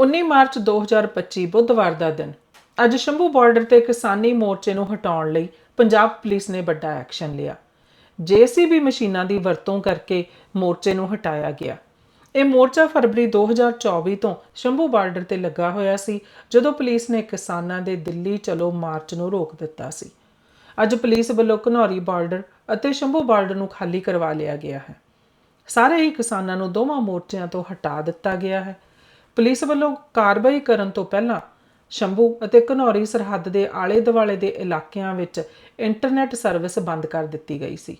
19 March 2025 ਬੁੱਧਵਾਰ ਦਾ ਦਿਨ। ਅੱਜ ਸ਼ੰਭੂ ਬਾਰਡਰ ਤੇ ਕਿਸਾਨੀ ਮੋਰਚੇ ਨੂੰ ਹਟਾਉਣ ਲਈ ਪੰਜਾਬ ਪੁਲਿਸ ਨੇ ਵੱਡਾ ਐਕਸ਼ਨ ਲਿਆ। ਜੇਸੀਬੀ ਮਸ਼ੀਨਾਂ ਦੀ ਵਰਤੋਂ ਕਰਕੇ ਮੋਰਚੇ ਨੂੰ ਹਟਾਇਆ ਗਿਆ। ਇਹ ਮੋਰਚਾ ਫਰਵਰੀ 2024 ਤੋਂ ਸ਼ੰਭੂ ਬਾਰਡਰ ਤੇ ਲੱਗਾ ਹੋਇਆ ਸੀ, ਜਦੋਂ ਪੁਲਿਸ ਨੇ ਕਿਸਾਨਾਂ ਦੇ ਦਿੱਲੀ ਚਲੋ ਮਾਰਚ ਨੂੰ ਰੋਕ ਦਿੱਤਾ ਸੀ। ਅੱਜ ਪੁਲਿਸ ਵੱਲੋਂ ਘਨੌਰੀ ਬਾਰਡਰ ਅਤੇ ਸ਼ੰਭੂ ਬਾਰਡਰ ਨੂੰ ਖਾਲੀ ਕਰਵਾ ਲਿਆ ਗਿਆ ਹੈ। ਸਾਰੇ ਹੀ ਕਿਸਾਨਾਂ ਨੂੰ ਦੋਵਾਂ ਮੋਰਚਿਆਂ ਤੋਂ ਹਟਾ ਦਿੱਤਾ ਗਿਆ ਹੈ। ਪੁਲਿਸ ਵੱਲੋਂ ਕਾਰਵਾਈ ਕਰਨ ਤੋਂ ਪਹਿਲਾਂ ਸ਼ੰਭੂ ਅਤੇ ਘਨੌਰੀ ਸਰਹੱਦ ਦੇ ਆਲੇ-ਦੁਆਲੇ ਦੇ ਇਲਾਕਿਆਂ ਵਿੱਚ ਇੰਟਰਨੈਟ ਸਰਵਿਸ ਬੰਦ ਕਰ ਦਿੱਤੀ ਗਈ ਸੀ।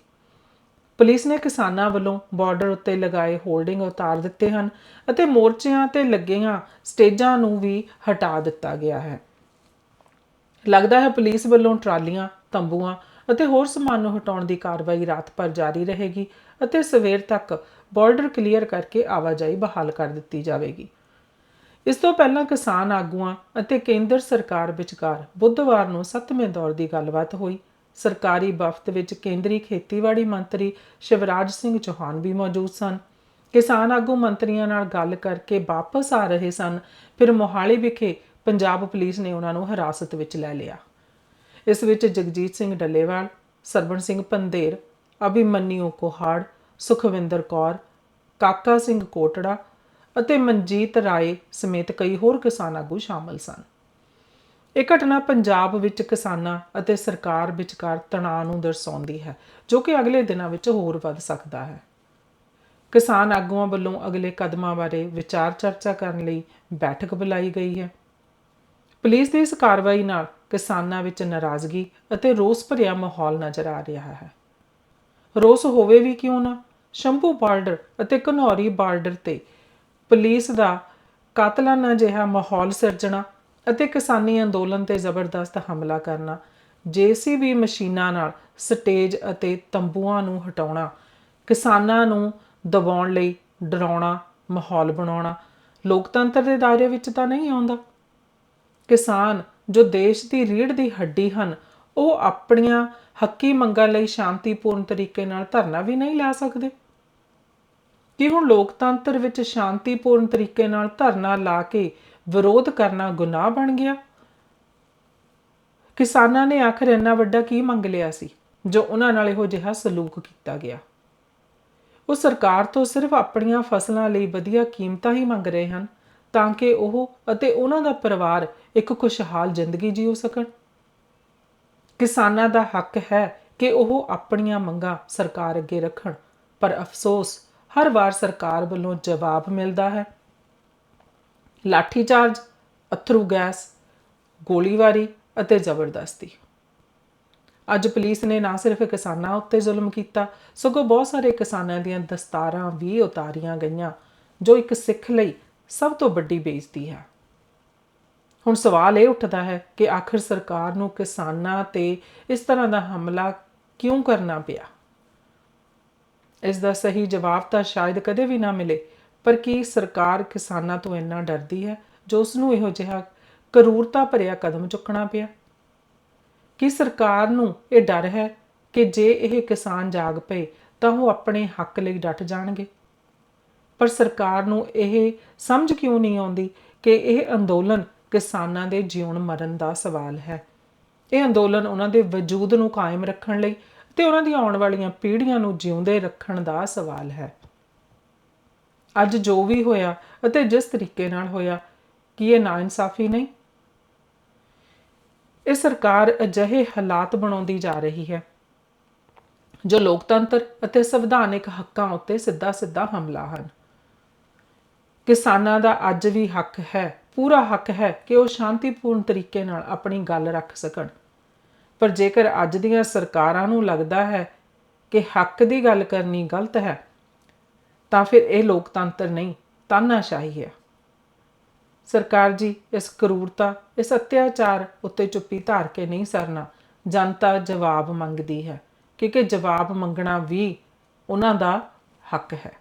ਪੁਲਿਸ ਨੇ ਕਿਸਾਨਾਂ ਵੱਲੋਂ ਬਾਰਡਰ ਉੱਤੇ ਲਗਾਏ ਹੋਲਡਿੰਗ ਉਤਾਰ ਦਿੱਤੇ ਹਨ ਅਤੇ ਮੋਰਚਿਆਂ ਤੇ ਲੱਗੀਆਂ ਸਟੇਜਾਂ ਨੂੰ ਵੀ ਹਟਾ ਦਿੱਤਾ ਗਿਆ ਹੈ। ਲੱਗਦਾ ਹੈ ਪੁਲਿਸ ਵੱਲੋਂ ਟਰਾਲੀਆਂ, ਤੰਬੂਆਂ ਅਤੇ ਹੋਰ ਸਮਾਨ ਨੂੰ ਹਟਾਉਣ ਦੀ ਕਾਰਵਾਈ ਰਾਤ ਭਰ ਜਾਰੀ ਰਹੇਗੀ ਅਤੇ ਸਵੇਰ ਤੱਕ ਬਾਰਡਰ ਕਲੀਅਰ ਕਰਕੇ ਆਵਾਜਾਈ ਬਹਾਲ ਕਰ ਦਿੱਤੀ ਜਾਵੇਗੀ। ਇਸ ਤੋਂ ਪਹਿਲਾਂ ਕਿਸਾਨ ਆਗੂਆਂ ਅਤੇ ਕੇਂਦਰ ਸਰਕਾਰ ਵਿਚਕਾਰ ਬੁੱਧਵਾਰ ਨੂੰ 7ਵੇਂ ਦੌਰ ਦੀ ਗੱਲਬਾਤ ਹੋਈ। ਸਰਕਾਰੀ ਵਫਦ ਵਿੱਚ ਕੇਂਦਰੀ ਖੇਤੀਬਾੜੀ ਮੰਤਰੀ ਸ਼ਿਵਰਾਜ ਸਿੰਘ ਚੌਹਾਨ ਵੀ ਮੌਜੂਦ ਸਨ। ਕਿਸਾਨ ਆਗੂ ਮੰਤਰੀਆਂ ਨਾਲ ਗੱਲ ਕਰਕੇ ਵਾਪਸ ਆ ਰਹੇ ਸਨ। ਫਿਰ ਮੋਹਾਲੀ ਵਿਖੇ ਪੰਜਾਬ ਪੁਲਿਸ ਨੇ ਉਹਨਾਂ ਨੂੰ ਹਿਰਾਸਤ ਵਿੱਚ ਲੈ ਲਿਆ। ਇਸ ਵਿੱਚ ਜਗਜੀਤ ਸਿੰਘ ਡੱਲੇਵਾਲ ਸਰਵਣ ਸਿੰਘ ਪੰਦੇਰ ਅਭਿਮਨਿਊ ਕੋਹਾੜ, ਸੁਖਵਿੰਦਰ ਕੌਰ, ਕਾਕਾ ਸਿੰਘ ਕੋਟੜਾ ਅਤੇ ਮਨਜੀਤ ਰਾਏ ਸਮੇਤ ਕਈ ਹੋਰ ਕਿਸਾਨ ਆਗੂ ਸ਼ਾਮਲ ਸਨ। ਇਹ ਘਟਨਾ ਪੰਜਾਬ ਵਿੱਚ ਕਿਸਾਨਾਂ ਅਤੇ ਸਰਕਾਰ ਵਿਚਕਾਰ ਤਣਾਅ ਨੂੰ ਦਰਸਾਉਂਦੀ ਹੈ, ਜੋ ਕਿ ਅਗਲੇ ਦਿਨਾਂ ਵਿੱਚ ਹੋਰ ਵੱਧ ਸਕਦਾ ਹੈ। ਕਿਸਾਨ ਆਗੂਆਂ ਵੱਲੋਂ ਅਗਲੇ ਕਦਮਾਂ ਬਾਰੇ ਵਿਚਾਰ ਚਰਚਾ ਕਰਨ ਲਈ ਬੈਠਕ ਬੁਲਾਈ ਗਈ ਹੈ। ਪੁਲਿਸ ਦੀ ਇਸ ਕਾਰਵਾਈ ਨਾਲ ਕਿਸਾਨਾਂ ਵਿੱਚ ਨਾਰਾਜ਼ਗੀ ਅਤੇ ਰੋਸ ਭਰਿਆ ਮਾਹੌਲ ਨਜ਼ਰ ਆ ਰਿਹਾ ਹੈ। ਰੋਸ ਹੋਵੇ ਵੀ ਕਿਉਂ ਨਾ, ਸ਼ੰਭੂ ਬਾਰਡਰ ਅਤੇ ਘਨੌਰੀ ਬਾਰਡਰ ਤੇ ਪੁਲਿਸ ਦਾ ਕਾਤਲਾਨਾ ਜਿਹਾ ਮਾਹੌਲ ਸਿਰਜਣਾ ਅਤੇ ਕਿਸਾਨੀ ਅੰਦੋਲਨ ਤੇ ਜ਼ਬਰਦਸਤ ਹਮਲਾ ਕਰਨਾ, ਜੀਸੀਬੀ ਮਸ਼ੀਨਾਂ ਨਾਲ ਸਟੇਜ ਅਤੇ ਤੰਬੂਆਂ ਨੂੰ ਹਟਾਉਣਾ, ਕਿਸਾਨਾਂ ਨੂੰ ਦਬਾਉਣ ਲਈ ਡਰਾਉਣਾ, ਮਾਹੌਲ ਬਣਾਉਣਾ, ਲੋਕਤੰਤਰ ਦੇ ਦਾਇਰੇ ਵਿੱਚ ਤਾਂ ਨਹੀਂ ਆਉਂਦਾ। ਕਿਸਾਨ ਜੋ ਦੇਸ਼ ਦੀ ਰੀੜ ਦੀ ਹੱਡੀ ਹਨ, ਉਹ ਆਪਣੀਆਂ ਹੱਕੀ ਮੰਗਾਂ ਲਈ ਸ਼ਾਂਤੀਪੂਰਨ ਤਰੀਕੇ ਨਾਲ ਧਰਨਾ ਵੀ ਨਹੀਂ ਲਾ ਸਕਦੇ। ਕਿ ਹੁਣ ਲੋਕਤੰਤਰ ਵਿੱਚ ਸ਼ਾਂਤੀਪੂਰਨ ਤਰੀਕੇ ਨਾਲ ਧਰਨਾ ਲਾ ਕੇ ਵਿਰੋਧ ਕਰਨਾ ਗੁਨਾਹ ਬਣ ਗਿਆ? ਕਿਸਾਨਾਂ ਨੇ ਆਖਰ ਇੰਨਾ ਵੱਡਾ ਕੀ ਮੰਗ ਲਿਆ ਸੀ, ਜੋ ਉਹਨਾਂ ਨਾਲ ਇਹੋ ਜਿਹਾ ਸਲੂਕ ਕੀਤਾ ਗਿਆ? ਉਹ ਸਰਕਾਰ ਤੋਂ ਸਿਰਫ ਆਪਣੀਆਂ ਫਸਲਾਂ ਲਈ ਵਧੀਆ ਕੀਮਤਾਂ ਹੀ ਮੰਗ ਰਹੇ ਹਨ, ਤਾਂ ਕਿ ਉਹ ਅਤੇ ਉਹਨਾਂ ਦਾ ਪਰਿਵਾਰ ਇੱਕ ਖੁਸ਼ਹਾਲ ਜ਼ਿੰਦਗੀ ਜੀਉ ਸਕਣ? ਕਿਸਾਨਾਂ ਦਾ ਹੱਕ ਹੈ ਕਿ ਉਹ ਆਪਣੀਆਂ ਮੰਗਾਂ ਸਰਕਾਰ ਅੱਗੇ ਰੱਖਣ, ਪਰ ਅਫਸੋਸ ਹਰ ਵਾਰ ਸਰਕਾਰ ਵੱਲੋਂ ਜਵਾਬ ਮਿਲਦਾ ਹੈ। ਲਾਠੀਚਾਰਜ, ਅਥਰੂ ਗੈਸ, ਗੋਲੀਬਾਰੀ ਅਤੇ ਜ਼ਬਰਦਸਤੀ। ਅੱਜ ਪੁਲਿਸ ਨੇ ਨਾ ਸਿਰਫ ਕਿਸਾਨਾਂ ਉੱਤੇ ਜ਼ੁਲਮ ਕੀਤਾ, ਸਗੋਂ ਬਹੁਤ ਸਾਰੇ ਕਿਸਾਨਾਂ ਦੀਆਂ ਦਸਤਾਰਾਂ ਵੀ ਉਤਾਰੀਆਂ ਗਈਆਂ, ਜੋ ਇੱਕ ਸਿੱਖ ਲਈ ਸਭ ਤੋਂ ਵੱਡੀ ਬੇਇੱਜ਼ਤੀ ਹੈ। ਹੁਣ ਸਵਾਲ ਇਹ ਉੱਠਦਾ ਹੈ ਕਿ ਆਖਿਰ ਸਰਕਾਰ ਨੂੰ ਕਿਸਾਨਾਂ ਤੇ ਇਸ ਤਰ੍ਹਾਂ ਦਾ ਹਮਲਾ ਕਿਉਂ ਕਰਨਾ ਪਿਆ? ਇਸ ਦਾ ਸਹੀ ਜਵਾਬ ਤਾਂ ਸ਼ਾਇਦ ਕਦੇ ਵੀ ਨਾ ਮਿਲੇ। ਪਰ ਕੀ ਸਰਕਾਰ ਕਿਸਾਨਾਂ ਤੋਂ ਇੰਨਾ ਡਰਦੀ ਹੈ, ਜੋ ਉਸ ਨੂੰ ਇਹੋ ਜਿਹਾ ਕਰੂਰਤਾ ਭਰਿਆ ਕਦਮ ਚੁੱਕਣਾ ਪਿਆ? ਕੀ ਸਰਕਾਰ ਨੂੰ ਇਹ ਡਰ ਹੈ ਕਿ ਜੇ ਇਹ ਕਿਸਾਨ ਜਾਗ ਪਏ, ਤਾਂ ਉਹ ਆਪਣੇ ਹੱਕ ਲਈ ਡਟ ਜਾਣਗੇ? ਪਰ ਸਰਕਾਰ ਨੂੰ ਇਹ ਸਮਝ ਕਿਉਂ ਨਹੀਂ ਆਉਂਦੀ ਕਿ ਇਹ ਅੰਦੋਲਨ ਕਿਸਾਨਾਂ ਦੇ ਜਿਉਣ ਮਰਨ ਦਾ ਸਵਾਲ ਹੈ? ਇਹ ਅੰਦੋਲਨ ਉਹਨਾਂ ਦੇ ਵਜੂਦ ਨੂੰ ਕਾਇਮ ਰੱਖਣ ਲਈ ਤੇ ਉਹਨਾਂ ਦੀਆਂ ਆਉਣ ਵਾਲੀਆਂ ਪੀੜ੍ਹੀਆਂ ਨੂੰ ਜਿਉਂਦੇ ਰੱਖਣ ਦਾ ਸਵਾਲ ਹੈ। ਅੱਜ ਜੋ ਵੀ ਹੋਇਆ ਅਤੇ ਜਿਸ ਤਰੀਕੇ ਨਾਲ ਹੋਇਆ, ਕੀ ਇਹ ਨਾਇਨਸਾਫੀ ਨਹੀਂ? ਇਹ ਸਰਕਾਰ ਅਜਿਹੇ ਹਾਲਾਤ ਬਣਾਉਂਦੀ ਜਾ ਰਹੀ ਹੈ, ਜੋ ਲੋਕਤੰਤਰ ਅਤੇ ਸੰਵਿਧਾਨਿਕ ਹੱਕਾਂ ਉੱਤੇ ਸਿੱਧਾ-ਸਿੱਧਾ ਹਮਲਾ ਹਨ। ਕਿਸਾਨਾਂ ਦਾ ਅੱਜ ਵੀ ਹੱਕ ਹੈ, ਪੂਰਾ ਹੱਕ ਹੈ ਕਿ ਉਹ ਸ਼ਾਂਤੀਪੂਰਨ ਤਰੀਕੇ ਨਾਲ ਆਪਣੀ ਗੱਲ ਰੱਖ ਸਕਣ। ਪਰ ਜੇਕਰ ਅੱਜ ਦੀਆਂ ਸਰਕਾਰਾਂ ਨੂੰ ਲੱਗਦਾ ਹੈ ਕਿ ਹੱਕ ਦੀ ਗੱਲ ਕਰਨੀ ਗਲਤ ਹੈ, ਤਾਂ ਫਿਰ ਇਹ ਲੋਕਤੰਤਰ ਨਹੀਂ, ਤਾਨਾਸ਼ਾਹੀ ਹੈ। ਸਰਕਾਰ ਜੀ, ਇਸ ਕਰੂਰਤਾ, ਇਸ ਅਤਿਆਚਾਰ ਉੱਤੇ ਚੁੱਪੀ ਧਾਰ ਕੇ ਨਹੀਂ ਸਰਨਾ, ਜਨਤਾ ਜਵਾਬ ਮੰਗਦੀ ਹੈ, ਕਿਉਂਕਿ ਜਵਾਬ ਮੰਗਣਾ ਵੀ ਉਹਨਾਂ ਦਾ ਹੱਕ ਹੈ।